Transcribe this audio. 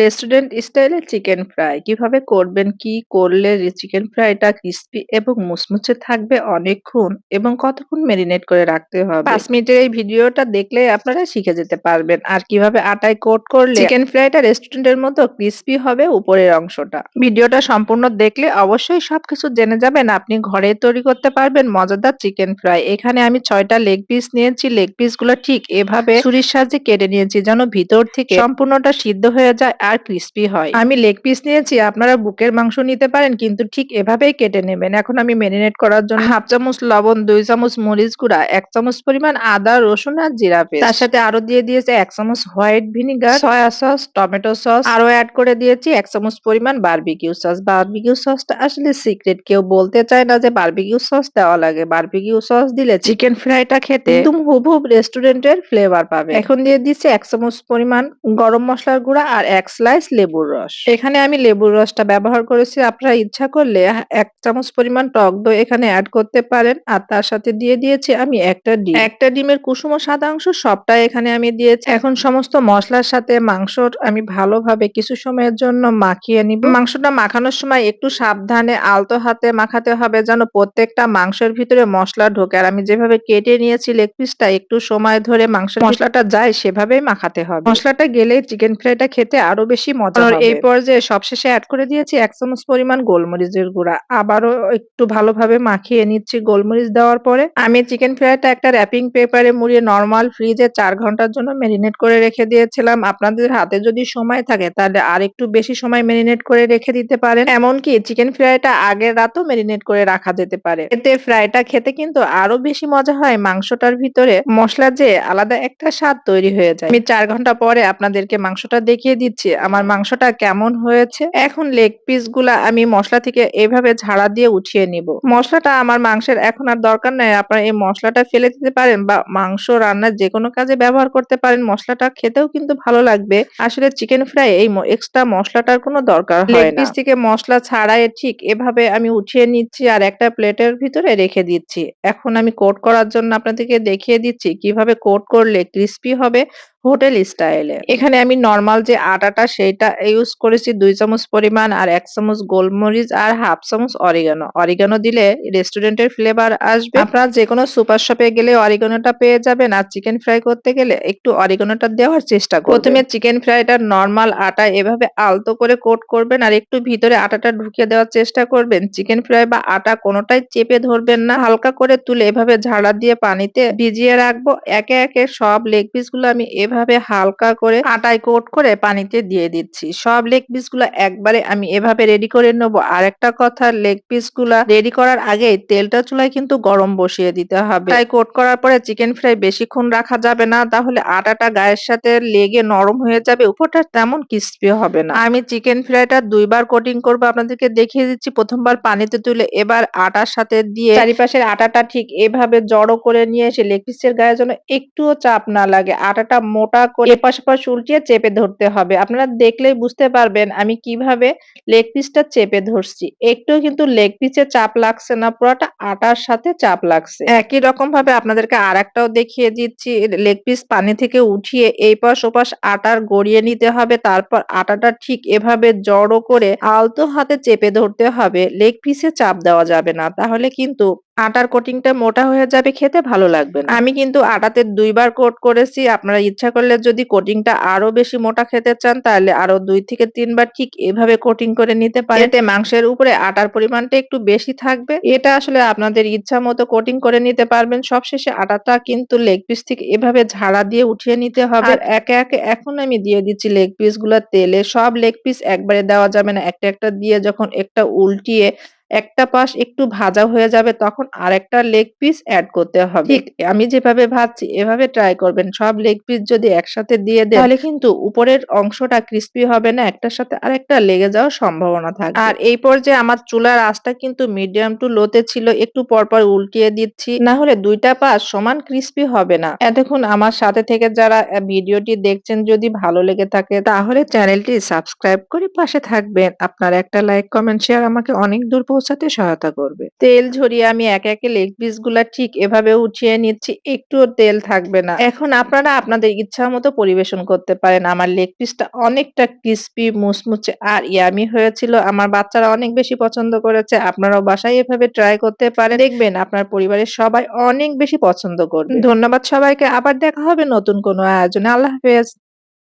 Restaurant স্টাইলে chicken fry কীভাবে করবেন? কি করলে চিকেন ফ্রাইটা ক্রিসপি এবং মুচমুচে থাকবে অনেকক্ষণ এবং কতক্ষণ মেরিনেট করে রাখতে হবে? পাঁচ মিনিটের এই ভিডিওটা দেখলে আপনারা শিখে যেতে পারবেন। আর কীভাবে আটায় কোট করলে চিকেন ফ্রাইটা রেস্টুরেন্টের মতো ক্রিসপি হবে উপরের অংশটা। ভিডিওটা সম্পূর্ণ দেখলে অবশ্যই সবকিছু জেনে যাবেন আপনি ঘরে তৈরি করতে পারবেন মজাদার চিকেন ফ্রাই। এখানে আমি ছয়টা লেগ পিস নিয়েছি। লেগ পিসগুলো ঠিক এভাবে ছুরির সাহায্যে কেটে নিয়েছি যেন ভিতর থেকে সম্পূর্ণটা সিদ্ধ হয়ে যায় আর ক্রিস্পি হয়। আমি লেগ পিস নিয়েছি আপনারা বুকের মাংস নিতে পারেন কিন্তু ঠিক এভাবেই কেটে নেবেন। এখন আমি মেরিনেট করার জন্য হাফ চামচ লবণ, ২ চামচ মরিচ গুঁড়া, ১ চামচ পরিমাণ আদা, রসুন আর জিরা পেস্ট। তার সাথে আরও দিয়ে দিয়েছি ১ চামচ white vinegar, soya sauce, tomato sauce আরও অ্যাড করে দিয়েছি ১ চামচ পরিমাণ বারবিকিউ সস। বারবিকিউ সসটা আসলে সিক্রেট কেউ বলতে চায় না যে বারবিকিউ সস দেওয়া লাগে। বারবিকিউ সস দিলে চিকেন ফ্রাইটা খেতে একদম হুবহুব রেস্টুরেন্টের ফ্লেভার পাবে। এখন দিয়ে দিচ্ছি এক চামচ পরিমাণ গরম মসলার গুঁড়া আর ১ স্লাইস লেবুর রস। এখানে আমি লেবুর রসটা ব্যবহার করেছি আপনারা ইচ্ছা করলে এক চামচ পরিমাণ টক দই এখানে অ্যাড করতে পারেন আর তার সাথে দিয়ে দিয়েছি আমি একটা ডিম। একটা ডিমের কুসুম ও সবটাই এখানে আমি দিয়েছি। এখন সমস্ত মশলার সাথে মাংসর আমি ভালোভাবে কিছু সময়ের জন্য মাখিয়ে নিব। মাংসটা মাখানোর সময় একটু সাবধানে আলতো হাতে মাখাতে হবে যেন প্রত্যেকটা মাংসের ভিতরে মশলা ঢোকে আর আমি যেভাবে কেটে নিয়েছি লেগ পিসটা একটু সময় ধরে মাংসের মশলাটা যায় সেভাবেই মাখাতে হবে। মশলাটা গেলে চিকেন ফ্রাইটা খেতে আরও বেশি মজা হবে। এই পর্যায়ে সবশেষে অ্যাড করে দিয়েছি ১ চামচ পরিমাণ গোলমরিচের গুঁড়া। আবারও একটু ভালোভাবে মাখিয়ে নিচ্ছি গোলমরিচ দেওয়ার পরে। আমি চিকেন ফ্রাইটা একটা র‍্যাপিং পেপারে মুড়িয়ে নরমাল ফ্রিজে ৪ ঘণ্টার জন্য মেরিনেট করে রেখে দিয়েছিলাম। আপনাদের হাতে যদি সময় থাকে তাহলে আর একটু বেশি সময় মেরিনেট করে রেখে দিতে পারেন। এমনকি চিকেন ফ্রাইটা আগের রাতও মেরিনেট করে রাখা যেতে পারে। এতে ফ্রাইটা খেতে কিন্তু আরও বেশি মজা হয় মাংসটার ভিতরে মশলা যে আলাদা একটা স্বাদ তৈরি হয়ে যায়। আমি ৪ ঘণ্টা পরে আপনাদেরকে মাংসটা দেখিয়ে দিচ্ছি আমার মাংসটা কেমন হয়েছে। এখন লেগ পিসগুলা আমি মশলা থেকে এভাবে ঝাড়া দিয়ে উঠিয়ে নিব। মশলাটা আমার মাংসের এখন আর দরকার নাই আপনারা এই মশলাটা ফেলে দিতে পারেন বা মাংস রান্নার যেকোনো কাজে ব্যবহার করতে পারেন মশলাটা খেতেও কিন্তু ভালো লাগবে। আসলে চিকেন ফ্রাই এই এক্সট্রা মশলাটার কোনো দরকার হয় না। লেগ পিস থেকে মশলা ছাড়াই ঠিক এভাবে আমি উঠিয়ে নিচ্ছি আর একটা প্লেটের ভিতরে রেখে দিচ্ছি। এখন আমি কোট করার জন্য আপনাদেরকে দেখিয়ে দিচ্ছি কীভাবে কোট করলে ক্রিসপি হবে হোটেল স্টাইলে। এখানে আমি নর্মাল যে আটাটা সেইটা ইউজ করেছি দুই চামচ পরিমাণ আর এক চামচ গোলমরিচ আর হাফ চামচ অরিগানো। অরিগানো দিলে রেস্টুরেন্টের ফ্লেভার আসবে। আপনারা যেকোনো সুপার শপে গেলে অরিগানোটা পেয়ে যাবেন আর চিকেন ফ্রাই করতে গেলে একটু অরিগানোটা দেওয়ার চেষ্টা করবেন। প্রথমে চিকেন ফ্রাইটা নর্মাল আটা এভাবে আলতো করে কোট করবেন আর একটু ভিতরে আটাটা ঢুকিয়ে দেওয়ার চেষ্টা করবেন। চিকেন ফ্রাই বা আটা কোনোটাই চেপে ধরবেন না। হালকা করে তুলে এভাবে ঝাড়া দিয়ে পানিতে ভিজিয়ে রাখব। একে একে সব লেগ পিসগুলো আমি এভাবে হালকা করে আটায় কোট করে পানিতে দিয়ে দিচ্ছি। সব লেগ পিসগুলো একবারে আমি এভাবে রেডি করে নেব। আর একটা কথা, লেগ পিসগুলা রেডি করার আগে তেলটা চুলায় কিন্তু গরম বসিয়ে দিতে হবে। তাই কোট করার পরে চিকেন ফ্রাই বেশিক্ষণ রাখা যাবে না, তাহলে আটাটা গায়ের সাথে লেগে নরম হয়ে যাবে, উপরটা তেমন ক্রিসপি হবে না। আমি চিকেন ফ্রাইটা দুইবার কোটিং করব, আপনাদেরকে দেখিয়ে দিচ্ছি প্রথমবার পানিতে তুলে এবার আটার সাথে দিয়ে চারিপাশের আটাটা ঠিক এভাবে জড়ো করে নিয়ে এসে লেগ পিসের গায়ে যেন একটুও চাপ না লাগে আটাটা মোটা করে এপাশ ওপাশ উল্টিয়ে চেপে ধরতে হবে। আপনারা দেখলেই বুঝতে পারবেন আমি কীভাবে লেগ পিসটা চেপে ধরছি। একটুও কিন্তু লেগ পিসে চাপ লাগছে না, পুরোটা আটার সাথে চাপ লাগছে। একই রকম ভাবে আপনাদেরকে আর একটাও দেখিয়ে দিচ্ছি লেগ পিস পানি থেকে উঠিয়ে এই পাশ ওপাশ আটার গড়িয়ে নিতে হবে, তারপর আটাটা ঠিক এভাবে জড়ো করে আলতো হাতে চেপে ধরতে হবে। লেগ পিসে চাপ দেওয়া যাবে না, তাহলে কিন্তু আটার কোটিংটা মোটা হয়ে যাবে খেতে ভালো লাগবে না। আমি কিন্তু আটাতে দুইবার কোট করেছি আপনারা ইচ্ছা করলে যদি কোটিংটা আরও বেশি মোটা খেতে চান তাহলে আরও দুই থেকে তিনবার ঠিক এভাবে কোটিং করে নিতে পারেন। এতে মাংসের উপরে আটার পরিমাণটা একটু বেশি থাকবে। এটা আসলে আপনাদের ইচ্ছা মতো কোটিং করে নিতে পারবেন। সবশেষে আটাটা কিন্তু লেগ পিস থেকে এভাবে ঝাড়া দিয়ে উঠিয়ে নিতে হবে। আর একে একে এখন আমি দিয়ে দিচ্ছি লেগ পিসগুলো তেলে। সব লেগ পিস একবারে দেওয়া যাবে না। একটা একটা দিয়ে যখন একটা উল্টিয়ে একটা পাশ একটু ভাজা হয়ে যাবে তখন আর একটা লেগ পিস অ্যাড করতে হবে। ঠিক আমি যেভাবে ভাজছি এভাবে ট্রাই করবেন। সব লেগ পিস যদি একসাথে দিয়ে দেন তাহলে কিন্তু উপরের অংশটা ক্রিসপি হবে না একটার সাথে আরেকটা লেগে যাওয়ার সম্ভাবনা থাকে। আর এই পর্যায়ে আমার চুলার আঁচটা কিন্তু মিডিয়াম টু লোতে ছিল একটু পরপর উল্টিয়ে দিচ্ছি না হলে দুইটা পাশ সমান ক্রিসপি হবে না। এতক্ষণ আমার সাথে থেকে যারা ভিডিওটি দেখছেন যদি ভালো লেগে থাকে তাহলে চ্যানেলটি সাবস্ক্রাইব করে পাশে থাকবেন। আপনার একটা লাইক কমেন্ট শেয়ার আমাকে অনেক দূর পৌঁছাতে সহায়তা করবে। তেল ঝরিয়ে আমি একে একে লেগ পিসগুলা ঠিক এভাবে উঠিয়ে নিচ্ছি একটুও তেল থাকবে না। এখন আপনারা আপনাদের ইচ্ছা মতো পরিবেশন করতে পারেন। আমার লেগ পিসটা অনেকটা ক্রিস্পি মুচমুচে আর ইয়ামি হয়েছিল। আমার বাচ্চারা অনেক বেশি পছন্দ করেছে। আপনারাও বাসায় এভাবে ট্রাই করতে পারেন। দেখবেন আপনার পরিবারের সবাই অনেক বেশি পছন্দ করবে। ধন্যবাদ সবাইকে। আবার দেখা হবে নতুন কোনো আয়োজনে। আল্লাহ হাফেজ।